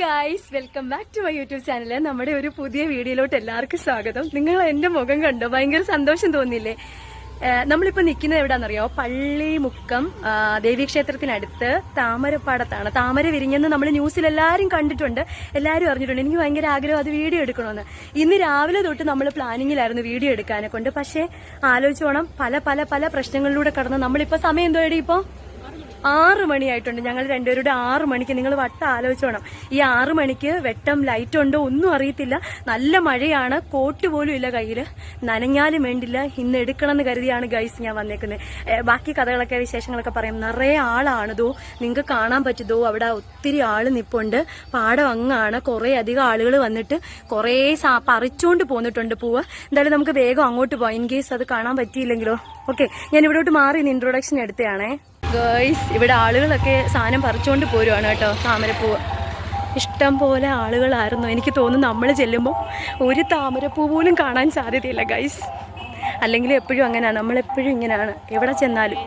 Guys welcome back to my YouTube channel നമ്മുടെ ഒരു പുതിയ വീഡിയോയിലോട്ട് എല്ലാവർക്കും സ്വാഗതം. നിങ്ങൾ എന്റെ മുഖം കണ്ടോ? ഭയങ്കര സന്തോഷം തോന്നില്ലേ നമ്മളിപ്പോൾ നമ്മളിപ്പോ നിൽക്കുന്നത് എവിടാന്നറിയോ? പള്ളിമുക്കം മുക്കം ദേവീക്ഷേത്രത്തിനടുത്ത് താമരപ്പാടത്താണ്. താമര വിരിഞ്ഞെന്ന് നമ്മൾ ന്യൂസിൽ എല്ലാവരും കണ്ടിട്ടുണ്ട്. എല്ലാവരും അറിഞ്ഞിട്ടുണ്ട്. എനിക്ക് ഭയങ്കര ആഗ്രഹം അത് വീഡിയോ എടുക്കണമെന്ന് ഇന്ന് രാവിലെ തൊട്ട് നമ്മൾ പ്ലാനിങ്ങിലായിരുന്നു വീഡിയോ എടുക്കാനെ കൊണ്ട്. പക്ഷേ ആലോചിച്ചോണം പല പല പല പ്രശ്നങ്ങളിലൂടെ കടന്ന് നമ്മളിപ്പോ സമയം എന്തോ ഇപ്പോ? ആറ് മണിയായിട്ടുണ്ട്. ഞങ്ങൾ രണ്ടുപേരുടെ ആറ് മണിക്ക് നിങ്ങൾ വട്ടം ആലോചിച്ചോണം. ഈ ആറ് മണിക്ക് വെട്ടം ലൈറ്റ് ഉണ്ടോ ഒന്നും അറിയത്തില്ല. നല്ല മഴയാണ്. കോട്ട് പോലും ഇല്ല കയ്യിൽ നനഞ്ഞാലും വേണ്ടില്ല. ഇന്ന് എടുക്കണം എന്ന് കരുതിയാണ് ഗൈസ് ഞാൻ വന്നേക്കുന്നത്. ബാക്കി കഥകളൊക്കെ വിശേഷങ്ങളൊക്കെ പറയും. നിറയെ ആളാണ് ദോ നിങ്ങൾക്ക് കാണാൻ പറ്റുതോ? അവിടെ ഒത്തിരി ആൾ നിപ്പുണ്ട്. പാടം അങ്ങാണ്. കുറേ അധികം ആളുകൾ വന്നിട്ട് കുറേ പറിച്ചുകൊണ്ട് പോന്നിട്ടുണ്ട് പൂവ്. എന്തായാലും നമുക്ക് വേഗം അങ്ങോട്ട് പോവാം. ഇൻ കേസ് അത് കാണാൻ പറ്റിയില്ലെങ്കിലോ. ഓക്കെ ഞാൻ ഇവിടോട്ട് മാറി ഇൻട്രൊഡക്ഷൻ എടുത്തതാണേ. ഗേൾസ് ഇവിടെ ആളുകളൊക്കെ സാധനം പറിച്ചുകൊണ്ട് പോരുവാണ് കേട്ടോ താമരപ്പൂവ് ഇഷ്ടം പോലെ ആളുകളായിരുന്നു. എനിക്ക് തോന്നുന്നു നമ്മൾ ചെല്ലുമ്പോൾ ഒരു താമരപ്പൂ പോലും കാണാൻ സാധ്യതയില്ല ഗൈസ് അല്ലെങ്കിൽ എപ്പോഴും അങ്ങനെയാണ് നമ്മളെപ്പോഴും ഇങ്ങനെയാണ് എവിടെ ചെന്നാലും.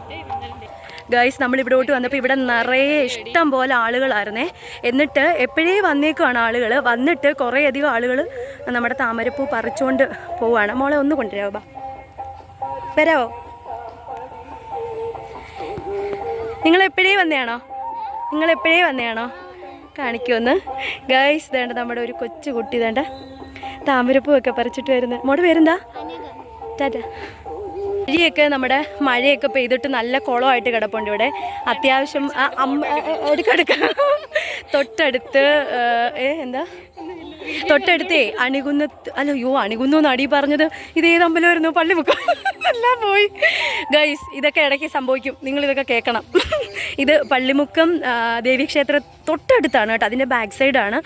ഗൈസ് നമ്മൾ ഇവിടോട്ട് വന്നപ്പോൾ ഇവിടെ നിറയെ ഇഷ്ടം പോലെ ആളുകളായിരുന്നേ. എന്നിട്ട് എപ്പോഴേ വന്നേക്കുവാണ് ആളുകൾ വന്നിട്ട് കുറേയധികം ആളുകൾ നമ്മുടെ താമരപ്പൂ പറിച്ചുകൊണ്ട് പോവുകയാണ് മോളെ ഒന്ന് കൊണ്ടുവരാമോ ബാ. വരാവോ? നിങ്ങൾ എപ്പോഴേ വന്നതാണോ നിങ്ങൾ എപ്പോഴേ വന്നതാണോ കാണിക്കുമെന്ന് ഗൈസ് വേണ്ട നമ്മുടെ ഒരു കൊച്ചു കുട്ടി വേണ്ട താമരപ്പൂവൊക്കെ പറിച്ചിട്ട് വരുന്നത് മോടെ പേരെന്താ? ടാറ്റ. മഴയൊക്കെ നമ്മുടെ മഴയൊക്കെ പെയ്തിട്ട് നല്ല കുളമായിട്ട് കിടപ്പുണ്ട് ഇവിടെ. അത്യാവശ്യം എടുക്കെടുക്ക തൊട്ടടുത്ത് എന്താ? തൊട്ടടുത്തേ അണികുന്ന അല്ല അയ്യോ അണികുന്നു നടി പറഞ്ഞത് ഇത് ഏത് അമ്പലമായിരുന്നു പള്ളിമുക്കം എല്ലാം പോയി. ഗൈസ് ഇതൊക്കെ ഇടയ്ക്ക് സംഭവിക്കും. നിങ്ങൾ ഇതൊക്കെ കേൾക്കണം. ഇത് പള്ളിമുക്കം ദേവീക്ഷേത്ര തൊട്ടടുത്താണ് കേട്ടോ. അതിന്റെ ബാക്ക് സൈഡാണ്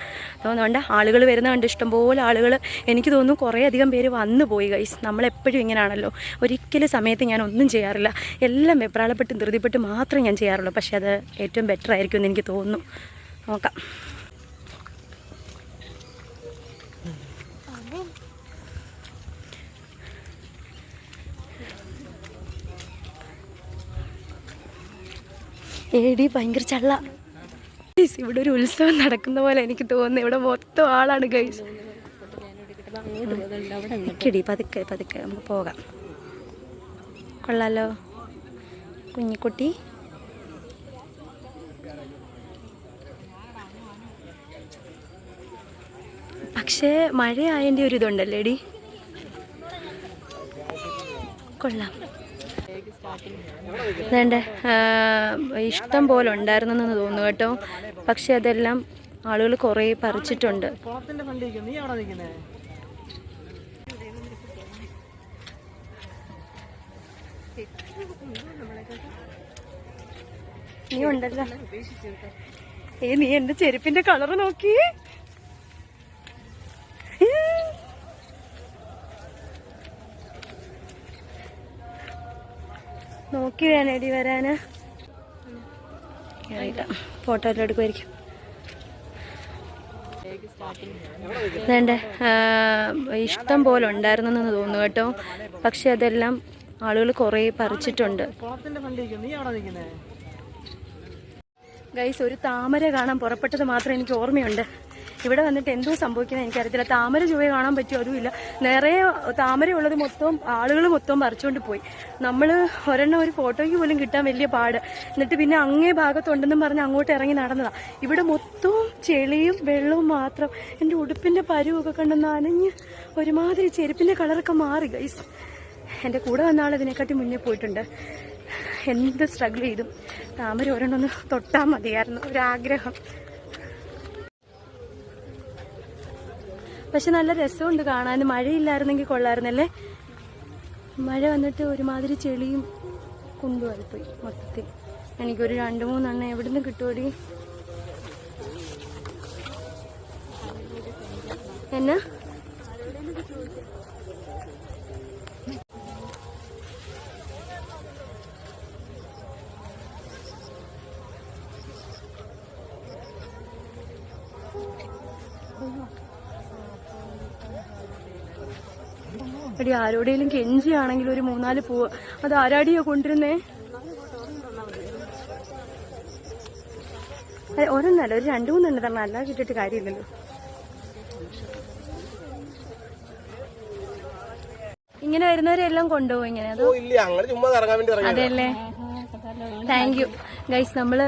തോന്നുന്നുണ്ട് ആളുകൾ വരുന്ന കണ്ട് ഇഷ്ടംപോലെ ആളുകൾ. എനിക്ക് തോന്നുന്നു കുറേ അധികം പേര് വന്നു പോയി ഗൈസ് നമ്മളെപ്പോഴും ഇങ്ങനെയാണല്ലോ ഒരിക്കലും സമയത്ത് ഞാൻ ഒന്നും ചെയ്യാറില്ല. എല്ലാം വെപ്രാളപ്പെട്ട് ധൃതിപ്പെട്ട് മാത്രമേ ഞാൻ ചെയ്യാറുള്ളൂ. പക്ഷേ അത് ഏറ്റവും ബെറ്റർ ആയിരിക്കും എന്ന് എനിക്ക് തോന്നുന്നു. നോക്കാം. ഏടി ഭയങ്കര ചള്ള. ഗൈസ് ഇവിടെ ഒരു ഉത്സവം നടക്കുന്ന പോലെ എനിക്ക് തോന്നുന്നു. ഇവിടെ മൊത്തം ആളാണ് ഗൈസ് കിടി പതുക്കെ പതുക്കെ നമുക്ക് പോകാം. കൊള്ളാലോ കുഞ്ഞിക്കുട്ടി. പക്ഷേ മഴയായതിന്റെ ഒരു ഇതുണ്ടല്ലേ എടി കൊള്ളാം. വേണ്ട? ഇഷ്ടം പോലെ ഉണ്ടായിരുന്നെന്ന് തോന്നുന്നു കേട്ടോ. പക്ഷെ അതെല്ലാം ആളുകൾ കുറേ പറിച്ചിട്ടുണ്ട്. നീ ഉണ്ടല്ലോ. ഏ നീ എന്റെ ചെരുപ്പിന്റെ കളർ നോക്കി. നോക്കി വേണേടി വരാന്. ഫോട്ടോ എല്ലാം എടുക്കുമായിരിക്കും വേണ്ടേ? ഇഷ്ടം പോലെ ഉണ്ടായിരുന്നു എന്ന് തോന്നുന്നു കേട്ടോ. പക്ഷെ അതെല്ലാം ആളുകൾ കുറേ പറിച്ചിട്ടുണ്ട്. ഗൈസ് ഒരു താമര കാണാൻ പുറപ്പെട്ടത് മാത്രം എനിക്ക് ഓർമ്മയുണ്ട്. ഇവിടെ വന്നിട്ട് എന്തോ സംഭവിക്കുന്നത് എനിക്കറിയത്തില്ല. താമര ചുവയെ കാണാൻ പറ്റുമോ അതുമില്ല. നിറയെ താമര ഉള്ളത് മൊത്തം ആളുകൾ മൊത്തം പറിച്ചുകൊണ്ട് പോയി. നമ്മൾ ഒരെണ്ണം ഒരു ഫോട്ടോയ്ക്ക് പോലും കിട്ടാൻ വലിയ പാട്. എന്നിട്ട് പിന്നെ അങ്ങേ ഭാഗത്തുണ്ടെന്നും പറഞ്ഞ് അങ്ങോട്ട് ഇറങ്ങി നടന്നതാ. ഇവിടെ മൊത്തവും ചെളിയും വെള്ളവും മാത്രം. എന്റെ ഉടുപ്പിന്റെ പരുവൊക്കെ കണ്ട് നനഞ്ഞ് ഒരുമാതിരി ചെരുപ്പിന്റെ കളറൊക്കെ മാറി ഗൈസ് എന്റെ കൂടെ വന്ന ആൾ ഇതിനെക്കാട്ടി മുന്നേ പോയിട്ടുണ്ട്. എന്ത് സ്ട്രഗിൾ ചെയ്തും. താമര ഒരെണ്ണം ഒന്ന് തൊട്ടാൽ മതിയായിരുന്നു. ഒരാഗ്രഹം. പക്ഷെ നല്ല രസമുണ്ട് കാണാൻ മഴയില്ലായിരുന്നെങ്കിൽ കൊള്ളായിരുന്നല്ലേ? മഴ വന്നിട്ട് ഒരുമാതിരി ചെളിയും കുണ്ടുമായിപ്പോയി മൊത്തത്തിൽ. എനിക്കൊരു രണ്ട് മൂന്നെണ്ണം എവിടുന്ന് കിട്ടുമടി എന്നാ? എടി ആരോടെങ്കിലും കെഞ്ചിയാണെങ്കിൽ ഒരു മൂന്നാൽ പൂവ് അത് ആരാടിയോ കൊണ്ടിരുന്നേ അതെ ഒരെണ്ണല്ല ഒരു രണ്ടു മൂന്നെണ്ണം തരണം. അല്ല കിട്ടിയിട്ട് കാര്യമില്ലല്ലോ. ഇങ്ങനെ വരുന്നവരെല്ലാം കൊണ്ടുപോകും ഇങ്ങനെ അതോ? ഓ ഇല്ല അങ്ങനെ ചുമ്മാ വേണ്ടി അതെല്ലേ? താങ്ക് യു ഗൈസ് നമ്മൾ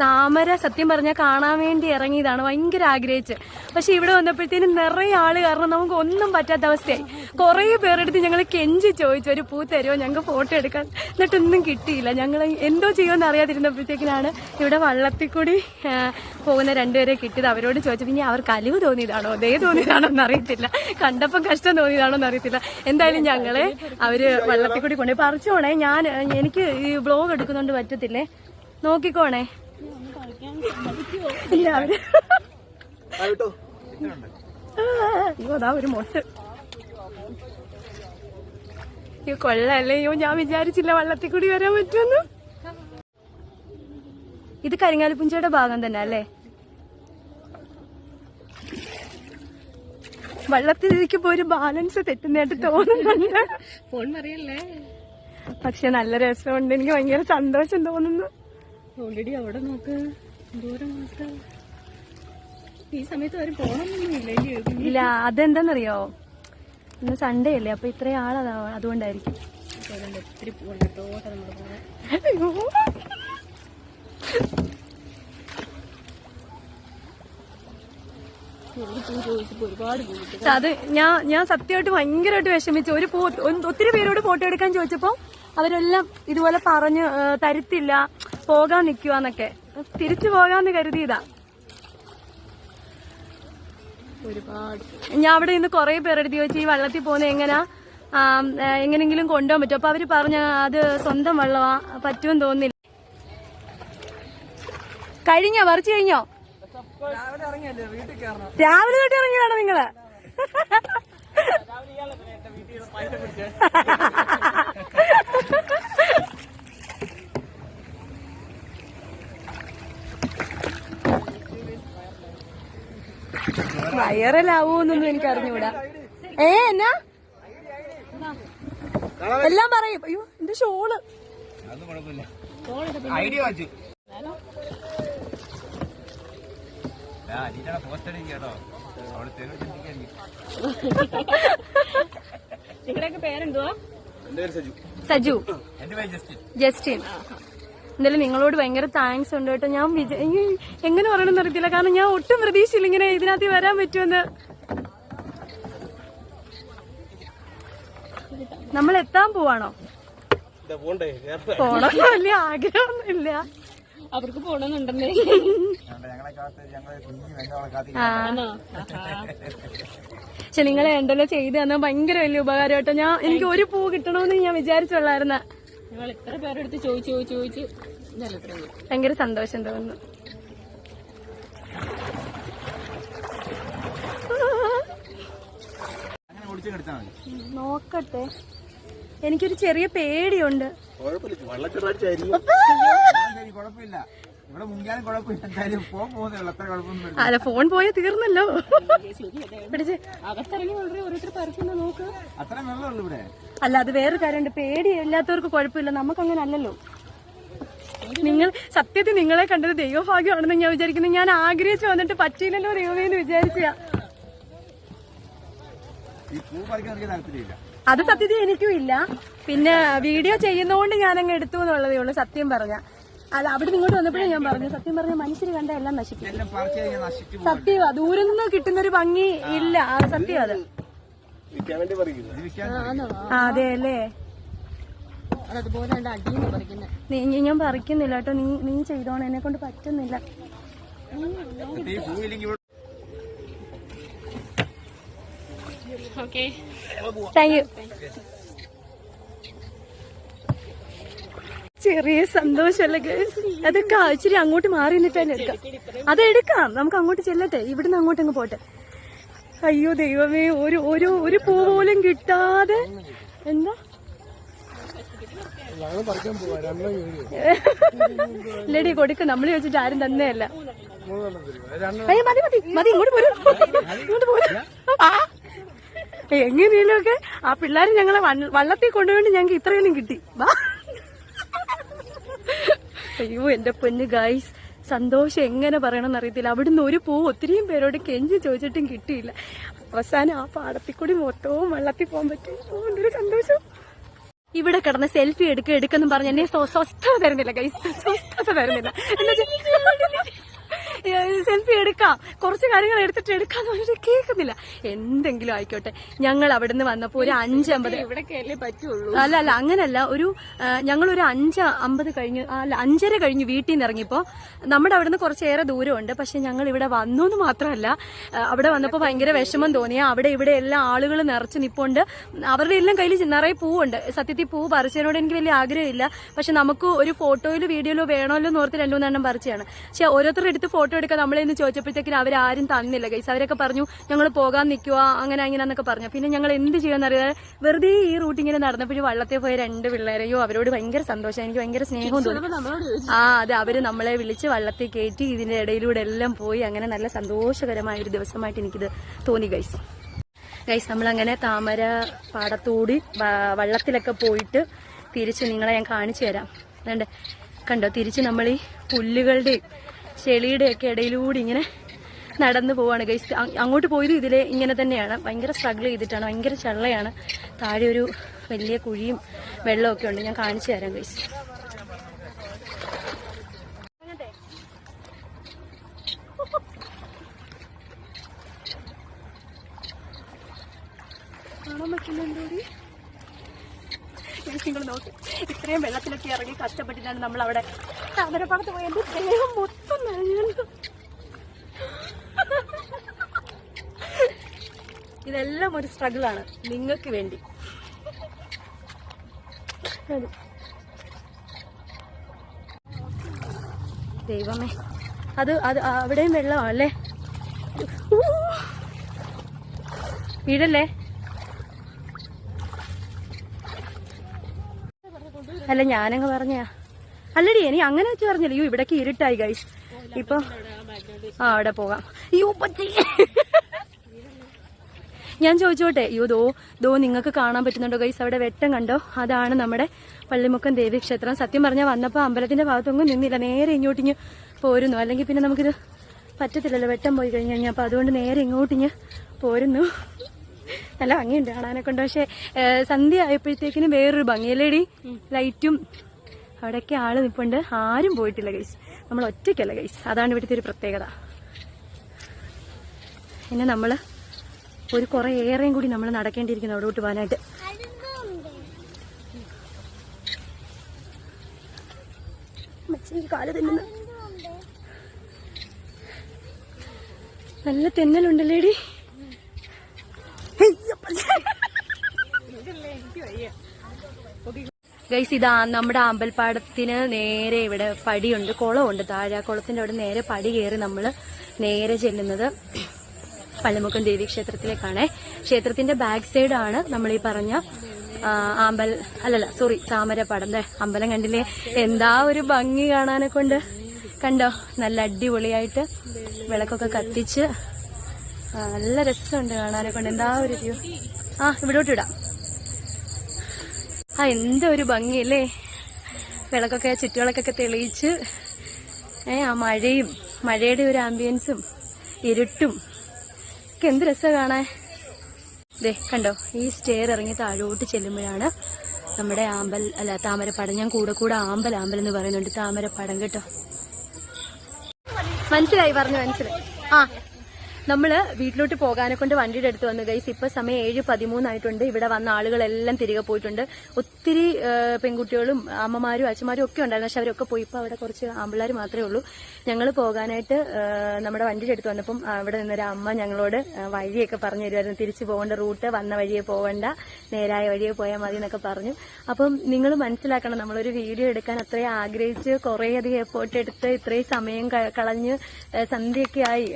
താമര സത്യം പറഞ്ഞാൽ കാണാൻ വേണ്ടി ഇറങ്ങിയതാണ്. ഭയങ്കര ആഗ്രഹിച്ച്. പക്ഷെ ഇവിടെ വന്നപ്പോഴത്തേനും നിറയെ ആൾ കാരണം നമുക്ക് ഒന്നും പറ്റാത്ത അവസ്ഥയായി. കുറെ പേരെടുത്ത് ഞങ്ങൾ കെഞ്ചി ചോദിച്ചു ഒരു പൂ തരുമോ ഞങ്ങൾക്ക് ഫോട്ടോ എടുക്കാൻ. എന്നിട്ടൊന്നും കിട്ടിയില്ല. ഞങ്ങൾ എന്തോ ചെയ്യുമെന്ന് അറിയാതിരുന്നപ്പോഴത്തേക്കിനാണ് ഇവിടെ വള്ളത്തിൽ കൂടി പോകുന്ന രണ്ടുപേരെ കിട്ടിയത്. അവരോട് ചോദിച്ചു പിന്നെ അവർക്ക് അലിവ് തോന്നിയതാണോ? ദേ തോന്നിയതാണോ എന്ന് അറിയത്തില്ല. കണ്ടപ്പം കഷ്ടം തോന്നിയതാണോ എന്ന് അറിയത്തില്ല. എന്തായാലും ഞങ്ങളെ അവർ വള്ളത്തിൽ കൂടി കൊണ്ടുപോയി. പറിച്ചോണേ ഞാൻ എനിക്ക് ഈ ബ്ലോഗ് എടുക്കുന്നുണ്ട് പറ്റത്തില്ലേ? നോക്കിക്കോണേ. ഇല്ല അവർ ആ കേട്ടോ അയ്യോ അതാ ഒരു മൊട്ട് അയ്യോ കൊള്ളല്ലേ? അയ്യോ ഞാൻ വിചാരിച്ചില്ല വള്ളത്തിൽ കൂടി വരാൻ പറ്റുമെന്ന്. ഇത് കരിങ്ങാലിപ്പുഞ്ചയുടെ ഭാഗം തന്നെ അല്ലേ? വള്ളത്തിൽ ഇരിക്കുമ്പോ ഒരു ബാലൻസ് തെറ്റുന്നതായിട്ട് തോന്നുന്നുണ്ട്. ഫോൺ പറയല്ലേ പക്ഷെ നല്ല രസമുണ്ട്. എനിക്ക് ഭയങ്കര സന്തോഷം തോന്നുന്നു. ഓൾറെഡി അവിടെ നോക്ക്. ദൂരം നോക്ക് ഈ സമയത്ത് വരും പോകണമെന്നൊന്നും? ഇല്ല? അതെന്താന്നറിയോ? ഇന്ന് സൺഡേ അല്ലേ അപ്പൊ ഇത്രയും ആൾ അതുകൊണ്ടായിരിക്കും. അതുകൊണ്ട് ഒത്തിരി അത് ഞാൻ ഞാൻ സത്യമായിട്ട് ഭയങ്കരമായിട്ട് വിഷമിച്ചു. ഒരു ഒത്തിരി പേരോട് ഫോട്ടോ എടുക്കാൻ ചോദിച്ചപ്പോ അവരെല്ലാം ഇതുപോലെ പറഞ്ഞു തരുത്തില്ല. പോകാൻ നിക്കുവാന്നൊക്കെ. തിരിച്ചു പോകാന്ന് കരുതിയതാ. ഒരുപാട്. ഞാൻ അവിടെ ഇന്ന് കുറെ പേരെടുത്ത് ചോദിച്ചു ഈ വള്ളത്തിൽ പോകുന്ന എങ്ങനാ? എങ്ങനെങ്കിലും കൊണ്ടുപോകാൻ പറ്റും അപ്പൊ അവർ പറഞ്ഞ അത് സ്വന്തം വള്ളമാ പറ്റുമെന്ന് തോന്നില്ല കഴിഞ്ഞോ? പറിച്ചു കഴിഞ്ഞോ? രാവിലെ തൊട്ട് ഇറങ്ങിയാണോ നിങ്ങൾ? വൈറലാവൂന്നൊന്നും എനിക്ക് അറിഞ്ഞൂടാ ഏ എന്നാ? എല്ലാം പറയും. അയ്യോ എന്റെ ഷോൾ. ഐഡിയ വാച്ചു. നിങ്ങളുടെയൊക്കെ പേരെന്തുവാ? സജു. സജു. ജസ്റ്റിൻ. എന്തായാലും നിങ്ങളോട് ഭയങ്കര താങ്ക്സ് ഉണ്ട് കേട്ടോ. ഞാൻ എങ്ങനെ പറയണമെന്ന് അറിയത്തില്ല. കാരണം ഞാൻ ഒട്ടും പ്രതീക്ഷയില്ല ഇങ്ങനെ ഇതിനകത്ത് വരാൻ പറ്റുമെന്ന്. നമ്മൾ എത്താൻ പോവാണോ? കേരള വലിയ ആഗ്രഹമൊന്നുമില്ല. അവർക്ക് പോണെന്നുണ്ടല്ലേ. പക്ഷെ നിങ്ങളെ ഉണ്ടല്ലോ ചെയ്തു തന്നാൽ ഭയങ്കര വലിയ ഉപകാരം കേട്ടോ. ഞാൻ എനിക്ക് ഒരു പൂ കിട്ടണമെന്ന് ഞാൻ വിചാരിച്ചുള്ളായിരുന്ന. ഞങ്ങൾ ഇത്ര പേരെടുത്ത് ചോദിച്ചു ചോദിച്ചു ചോദിച്ചു ഭയങ്കര സന്തോഷം തോന്നുന്നു. നോക്കട്ടെ. എനിക്കൊരു ചെറിയ പേടിയുണ്ട്. കുഴപ്പമില്ല. അല്ല ഫോൺ പോയാൽ തീർന്നല്ലോ. അല്ല അത് വേറെ കാര്യമുണ്ട്. പേടിയില്ലാത്തവർക്ക് കുഴപ്പമില്ല. നമുക്ക് അങ്ങനെ അല്ലല്ലോ നിങ്ങൾ സത്യത്തിൽ നിങ്ങളെ കണ്ടത് ദൈവഭാഗ്യമാണെന്ന് ഞാൻ വിചാരിക്കുന്നു. ഞാൻ ആഗ്രഹിച്ചു വന്നിട്ട് പറ്റിയില്ലല്ലോ ദൈവമേ എന്ന് വിചാരിച്ച. അത് സത്യത്തിൽ എനിക്കും ഇല്ല. പിന്നെ വീഡിയോ ചെയ്യുന്നതുകൊണ്ട് ഞാനങ്ങ് എടുത്തു എന്നുള്ളതേ ഉള്ളൂ സത്യം പറഞ്ഞ. അല്ല അവിടെ ഇങ്ങോട്ട് വന്നപ്പോഴേ ഞാൻ പറഞ്ഞു സത്യം പറഞ്ഞ മനുഷ്യർ കണ്ട എല്ലാം നശിക്കും. എല്ലാം പറിച്ചു കഴിഞ്ഞാൽ നശിച്ചു പോകും സത്യമാ ദൂരം നിന്ന് കിട്ടുന്ന ഒരു ഭംഗി ഇല്ല. ആ, സത്യം അത്. വേണ്ടി പറിക്കുന്നു ഇത് ആ, അതെ അല്ലേ? നീ ഞാൻ പറിക്കുന്നില്ല കേട്ടോ. നീ നീ ചെയ്തോണം. എന്നെ കൊണ്ട് പറ്റുന്നില്ല. താങ്ക് യു ചെറിയ സന്തോഷമല്ലേ ഗേൾസ്? അതൊക്കെ ഇച്ചിരി അങ്ങോട്ട് മാറി നിന്നിട്ട് തന്നെ എടുക്കാം. അതെടുക്കാം നമുക്ക് അങ്ങോട്ട് ചെല്ലട്ടെ. ഇവിടുന്ന് അങ്ങോട്ട് അങ്ങ് പോട്ടെ. അയ്യോ ദൈവമേ ഒരു ഒരു ഒരു പൂ പോലും കിട്ടാതെ. എന്താ? ഇല്ലടി കൊടുക്ക. നമ്മൾ ചോദിച്ചിട്ട് ആരും തന്നെയല്ല. അയ്യ മതി മതി മതി. ഇങ്ങോട്ട് പോരും. ഇങ്ങോട്ട് പോരും. ആ. ഒക്കെ ആ പിള്ളേർ ഞങ്ങളെ വള്ള- വള്ളത്തിൽ കൊണ്ടുപോയി ഞങ്ങൾക്ക് ഇത്രയെങ്കിലും കിട്ടി. വാ. അയ്യോ എന്റെ പൊന്ന് ഗൈസ് സന്തോഷം എങ്ങനെ പറയണമെന്ന് അറിയത്തില്ല. അവിടുന്ന് ഒരു പൂ ഒത്തിരിയും പേരോട് കെഞ്ചി ചോദിച്ചിട്ടും കിട്ടിയില്ല. അവസാനം ആ പാടത്തിൽ കൂടി മൊത്തവും വെള്ളത്തിൽ പോകാൻ പറ്റും. എന്തൊരു സന്തോഷം. ഇവിടെ കിടന്ന് സെൽഫി എടുക്ക എടുക്കെന്നും പറഞ്ഞ് എന്നെ സ്വ- സ്വസ്ഥത തരുന്നില്ല ഗൈസ് സ്വസ്ഥത തരുന്നില്ല. സെൽഫി എടുക്കാം. കുറച്ച് കാര്യങ്ങൾ എടുത്തിട്ട് എടുക്കാന്ന് പറഞ്ഞിട്ട് കേൾക്കുന്നില്ല. എന്തെങ്കിലും ആയിക്കോട്ടെ. ഞങ്ങൾ അവിടുന്ന് വന്നപ്പോ ഒരു അഞ്ചമ്പത് അല്ല അല്ല അങ്ങനല്ല. ഒരു ഞങ്ങൾ ഒരു അഞ്ച് അമ്പത് കഴിഞ്ഞ് അല്ല അഞ്ചര കഴിഞ്ഞ് വീട്ടിൽ നിന്ന് ഇറങ്ങിപ്പോ നമ്മുടെ അവിടുന്ന് കുറച്ചേറെ ദൂരമുണ്ട്. പക്ഷെ ഞങ്ങൾ ഇവിടെ വന്നു എന്ന് മാത്രമല്ല അവിടെ വന്നപ്പോൾ ഭയങ്കര വിഷമം തോന്നിയ അവിടെ ഇവിടെ എല്ലാ ആളുകൾ നിറച്ച് നിപ്പുണ്ട്. അവരുടെ എല്ലാം കയ്യിൽ നിറയെ പൂവുണ്ട്. സത്യത്തിൽ പൂ പറിച്ചതിനോട് എനിക്ക് വലിയ ആഗ്രഹമില്ല. പക്ഷെ നമുക്ക് ഒരു ഫോട്ടോയിലോ വീഡിയോയിലോ വേണമല്ലോ എന്ന് ഓർത്ത് രണ്ടു മൂന്നെണ്ണം പറിച്ചാണ് പക്ഷെ ഓരോരുത്തരുടെ അടുത്ത് ഫോട്ടോ എടുക്കാൻ നമ്മളെന്ന് ചോദിച്ചപ്പോഴത്തേക്കിനും അവരാരും തന്നില്ല. ഗൈസ് അവരൊക്കെ പറഞ്ഞു ഞങ്ങൾ പോകാൻ നിൽക്കുക അങ്ങനെ അങ്ങനെ എന്നൊക്കെ പറഞ്ഞു. പിന്നെ ഞങ്ങൾ എന്ത് ചെയ്യുമെന്നറിയാതെ വെറുതെ ഈ റൂട്ട് ഇങ്ങനെ നടന്നപ്പോഴും വള്ളത്തിൽ പോയ രണ്ട് പിള്ളേരെയോ അവരോട് ഭയങ്കര സന്തോഷം എനിക്ക് ഭയങ്കര സ്നേഹവും തോന്നി. ആ അതെ അവർ നമ്മളെ വിളിച്ച് വള്ളത്തിൽ കയറ്റി ഇതിന്റെ ഇടയിലൂടെ എല്ലാം പോയി. അങ്ങനെ നല്ല സന്തോഷകരമായ ഒരു ദിവസമായിട്ട് എനിക്കിത് തോന്നി ഗൈസ്. ഗൈസ് നമ്മളങ്ങനെ താമര പാടത്തൂടി വള്ളത്തിലൊക്കെ പോയിട്ട് തിരിച്ച് നിങ്ങളെ ഞാൻ കാണിച്ചു തരാം. കണ്ടോ? തിരിച്ച് നമ്മൾ ഈ പുല്ലുകളുടെയും ചെളിയുടെയൊക്കെ ഇടയിലൂടെ ഇങ്ങനെ നടന്നു പോവാണ്. ഗൈസ് അങ്ങോട്ട് പോയത് ഇതിലെ ഇങ്ങനെ തന്നെയാണ്. ഭയങ്കര സ്ട്രഗിൾ ചെയ്തിട്ടാണ്. ഭയങ്കര ചള്ളയാണ്. താഴെ ഒരു വലിയ കുഴിയും വെള്ളമൊക്കെ ഉണ്ട്. ഞാൻ കാണിച്ചു തരാം ഗൈസ് ഇത്രയും വെള്ളത്തിലൊക്കെ ഇറങ്ങി കഷ്ടപ്പെട്ടിട്ടാണ് നമ്മൾ അവിടെ താമരപ്പാടത്ത് പോയി. എന്റെ ദേഹം മൊത്തം നനഞ്ഞു ഇതെല്ലാം ഒരു സ്ട്രഗിളാണ് നിങ്ങൾക്ക് വേണ്ടി. ദൈവമേ. അത് അത് അവിടെയും വെള്ളമാണല്ലേ അല്ലേ? വീടല്ലേ? അല്ല ഞാനങ്ങ് പറഞ്ഞ അല്ലടി ഇനി അങ്ങനെ വെച്ച് പറഞ്ഞല്ലോ. അയ്യോ ഇവിടേക്ക് ഇരുട്ടായി ഗൈസ് ഇപ്പൊ ആ അവിടെ പോകാം. അയ്യോ ഞാൻ ചോദിച്ചോട്ടെ? അയ്യോ ദോ ദോ നിങ്ങൾക്ക് കാണാൻ പറ്റുന്നുണ്ടോ ഗൈസ് അവിടെ വെട്ടം കണ്ടോ? അതാണ് നമ്മുടെ പള്ളിമുക്കം ദേവീക്ഷേത്രം. സത്യം പറഞ്ഞാൽ വന്നപ്പോൾ അമ്പലത്തിന്റെ ഭാഗത്തൊന്നും നിന്നില്ല. നേരെ ഇങ്ങോട്ടിങ്ങ് പോരുന്നു. അല്ലെങ്കിൽ പിന്നെ നമുക്കിത് പറ്റത്തില്ലല്ലോ. വെട്ടം പോയി കഴിഞ്ഞു കഴിഞ്ഞാൽ അപ്പൊ അതുകൊണ്ട് നേരെ ഇങ്ങോട്ടിങ്ങ് പോരുന്നു. നല്ല ഭംഗിയുണ്ട് കാണാനൊക്കെ ഉണ്ട്. പക്ഷെ സന്ധ്യ ആയപ്പോഴത്തേക്കിനും വേറൊരു ഭംഗിയല്ലേടി ലൈറ്റും അവിടെയൊക്കെ ആൾ നിപ്പുണ്ട്. ആരും പോയിട്ടില്ല ഗൈസ് നമ്മൾ ഒറ്റയ്ക്കല്ല ഗൈസ് അതാണ് ഇവിടുത്തെ ഒരു പ്രത്യേകത. പിന്നെ നമ്മൾ ഒരു കുറെ ഏറെയും കൂടി നമ്മൾ നടക്കേണ്ടിയിരിക്കുന്നു അവിടോട്ട് പോകാനായിട്ട്. മച്ചിക്ക് കാൽ തിന്നുന്നു. നല്ല തെന്നലുണ്ടല്ലേടി? ഗൈസ് ഇതാ നമ്മുടെ അമ്പൽപ്പാടത്തിന് നേരെ ഇവിടെ പടിയുണ്ട് കുളമുണ്ട്. താഴെ കുളത്തിന്റെ അവിടെ നേരെ പടി കയറി നമ്മൾ നേരെ ചെല്ലുന്നത് പള്ളിമുക്കം ദേവി ക്ഷേത്രത്തിലേക്കാണ് ക്ഷേത്രത്തിന്റെ ബാക്ക് സൈഡാണ് നമ്മൾ ഈ പറഞ്ഞ അമ്പൽ അല്ലല്ല സോറി താമരപ്പാടം അമ്പലം കണ്ടില്ലേ? എന്താ ഒരു ഭംഗി കാണാനെ കൊണ്ട്? കണ്ടോ? നല്ല അടിപൊളിയായിട്ട് വിളക്കൊക്കെ കത്തിച്ച് നല്ല രസമുണ്ട് കാണാനെ കൊണ്ട്. എന്താ ഒരു ആ ഇവിടോട്ട് ഇടാം. ആ എന്തൊരു ഭംഗിയല്ലേ? വിളക്കൊക്കെ ചുറ്റുവിളക്കൊക്കെ തെളിയിച്ച് ഏ ആ മഴയും മഴയുടെ ഒരു ആംബിയൻസും ഇരുട്ടും ഒക്കെ എന്ത് രസമാണ് കാണാൻ. ദേ കണ്ടോ ഈ സ്റ്റെയർ ഇറങ്ങി താഴോട്ട് ചെല്ലുമ്പോഴാണ് നമ്മുടെ ആമ്പൽ അല്ല താമരപ്പടം. ഞാൻ കൂടെ കൂടെ ആമ്പൽ ആമ്പൽ എന്ന് പറയുന്നുണ്ട്. താമരപ്പടം കേട്ടോ. മനസ്സിലായി പറഞ്ഞു മനസ്സിലായി. ആ നമ്മൾ വീട്ടിലോട്ട് പോകാനെ കൊണ്ട് വണ്ടിയുടെ അടുത്ത് വന്നു. ഗൈസ് ഇപ്പൊ സമയം ഏഴ് പതിമൂന്നായിട്ടുണ്ട്. ഇവിടെ വന്ന ആളുകളെല്ലാം തിരികെ പോയിട്ടുണ്ട്. ഒത്തിരി പെൺകുട്ടികളും അമ്മമാരും അച്ഛന്മാരും ഒക്കെ ഉണ്ടായിരുന്നു. പക്ഷെ അവരൊക്കെ പോയി. ഇപ്പൊ അവിടെ കുറച്ച് ആമ്പിള്ളേർ മാത്രമേ ഉള്ളൂ. ഞങ്ങൾ പോകാനായിട്ട് നമ്മുടെ വണ്ടിയുടെ അടുത്ത് വന്നപ്പം അവിടെ നിന്നൊരു അമ്മ ഞങ്ങളോട് വഴിയൊക്കെ പറഞ്ഞു തരുമായിരുന്നു. തിരിച്ചു പോകേണ്ട റൂട്ട് വന്ന വഴിയെ പോകണ്ട നേരായ വഴിയെ പോയാൽ മതി എന്നൊക്കെ പറഞ്ഞു. അപ്പം നിങ്ങൾ മനസ്സിലാക്കണം നമ്മളൊരു വീഡിയോ എടുക്കാൻ അത്രയും ആഗ്രഹിച്ച് കുറേയധികം എഫേർട്ട് എടുത്ത് ഇത്രയും സമയം കളഞ്ഞ് സന്ധ്യയൊക്കെ ആയി.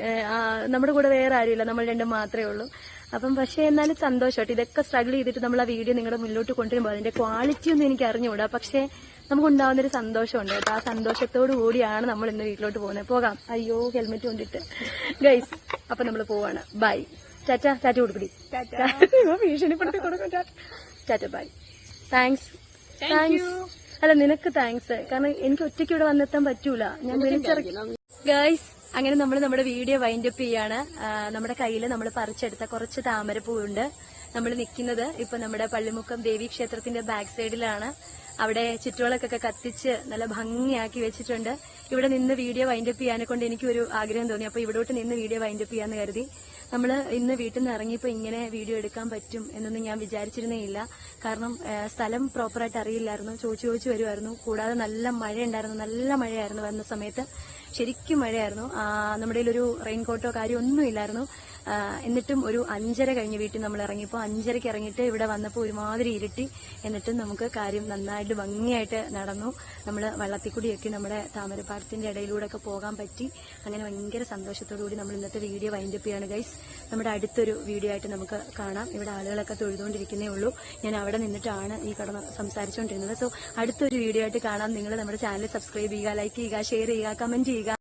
നമ്മുടെ കൂടെ വേറെ ആരുമില്ല. നമ്മൾ രണ്ടും മാത്രമേ ഉള്ളൂ. അപ്പം പക്ഷേ എന്നാലും സന്തോഷമായിട്ട് ഇതൊക്കെ സ്ട്രഗിൾ ചെയ്തിട്ട് നമ്മൾ ആ വീഡിയോ നിങ്ങളുടെ മുന്നോട്ട് കൊണ്ടുവരുമ്പോൾ അതിന്റെ ക്വാളിറ്റി ഒന്നും എനിക്ക് അറിഞ്ഞുകൂടാ. പക്ഷേ നമുക്ക് ഉണ്ടാവുന്ന ഒരു സന്തോഷമുണ്ട് കേട്ടോ. ആ സന്തോഷത്തോടു കൂടിയാണ് നമ്മൾ ഇന്ന് വീട്ടിലോട്ട് പോകുന്നത്. പോകാം. അയ്യോ ഹെൽമെറ്റ് കൊണ്ടിട്ട്. ഗൈസ് അപ്പൊ നമ്മൾ പോവാണ്. ബൈ ചാറ്റ ചാറ്റ കൊടുക്കടി. ഭീഷണിപ്പെടുത്തി കൊടുക്കും. ചാറ്റ ബൈ താങ്ക്സ് താങ്ക്സ് അല്ല നിനക്ക് താങ്ക്സ് കാരണം എനിക്ക് ഒറ്റയ്ക്ക് ഇവിടെ വന്നെത്താൻ പറ്റൂല. ഞാൻ വിളിച്ചിറക്കി ഗൈസ് അങ്ങനെ നമ്മൾ നമ്മുടെ വീഡിയോ വൈൻഡപ്പ് ചെയ്യാണ്. നമ്മുടെ കയ്യിൽ നമ്മൾ പറിച്ചെടുത്ത കുറച്ച് താമരപ്പൂവുണ്ട് നമ്മൾ നിൽക്കുന്നത് ഇപ്പൊ നമ്മുടെ പള്ളിമുക്കം ദേവി ക്ഷേത്രത്തിന്റെ ബാക്ക് സൈഡിലാണ് അവിടെ ചുറ്റുവിളക്കൊക്കെ കത്തിച്ച് നല്ല ഭംഗിയാക്കി വെച്ചിട്ടുണ്ട്. ഇവിടെ നിന്ന് വീഡിയോ വൈൻഡപ്പ് ചെയ്യാനെ കൊണ്ട് എനിക്കൊരു ആഗ്രഹം തോന്നി. അപ്പൊ ഇവിടോട്ട് നിന്ന് വീഡിയോ വൈൻഡപ്പ് ചെയ്യാന്ന് കരുതി. നമ്മൾ ഇന്ന് വീട്ടിൽ നിന്ന് ഇറങ്ങിയപ്പോൾ ഇങ്ങനെ വീഡിയോ എടുക്കാൻ പറ്റും എന്നൊന്നും ഞാൻ വിചാരിച്ചിരുന്നേ ഇല്ല. കാരണം സ്ഥലം പ്രോപ്പറായിട്ട് അറിയില്ലായിരുന്നു. ചോദിച്ചു ചോദിച്ചു വരുമായിരുന്നു കൂടാതെ നല്ല മഴയുണ്ടായിരുന്നു. നല്ല മഴയായിരുന്നു വന്ന സമയത്ത്. ശരിക്കും മഴയായിരുന്നു. നമ്മുടെ ഒരു റെയിൻകോട്ടോ കാര്യം ഒന്നും ഇല്ലായിരുന്നു എന്നിട്ടും ഒരു അഞ്ചര കഴിഞ്ഞ് വീട്ടിൽ നമ്മൾ ഇറങ്ങിയപ്പോൾ അഞ്ചരയ്ക്ക് ഇറങ്ങിയിട്ട് ഇവിടെ വന്നപ്പോൾ ഒരുമാതിരി ഇരുട്ടി. എന്നിട്ടും നമുക്ക് കാര്യം നന്നായിട്ട് ഭംഗിയായിട്ട് നടന്നു. നമ്മൾ വള്ളത്തിൽ കൂടിയൊക്കെ നമ്മുടെ താമരപ്പാടത്തിന്റെ ഇടയിലൂടെ ഒക്കെ പോകാൻ പറ്റി. അങ്ങനെ ഭയങ്കര സന്തോഷത്തോടു കൂടി നമ്മൾ ഇന്നത്തെ വീഡിയോ വൈൻഡപ്പ് ചെയ്യാണ് ഗൈസ് നമ്മുടെ അടുത്തൊരു വീഡിയോ ആയിട്ട് നമുക്ക് കാണാം. ഇവിടെ ആളുകളൊക്കെ തൊഴുതുകൊണ്ടിരിക്കുന്നേ ഉള്ളൂ. ഞാൻ അവിടെ നിന്നിട്ടാണ് ഈ കടന്ന് സംസാരിച്ചുകൊണ്ടിരുന്നത്. സോ അടുത്തൊരു വീഡിയോ ആയിട്ട് കാണാം. നിങ്ങൾ നമ്മുടെ ചാനൽ സബ്സ്ക്രൈബ് ചെയ്യുക ലൈക്ക് ചെയ്യുക ഷെയർ ചെയ്യുക കമന്റ് ചെയ്യുക.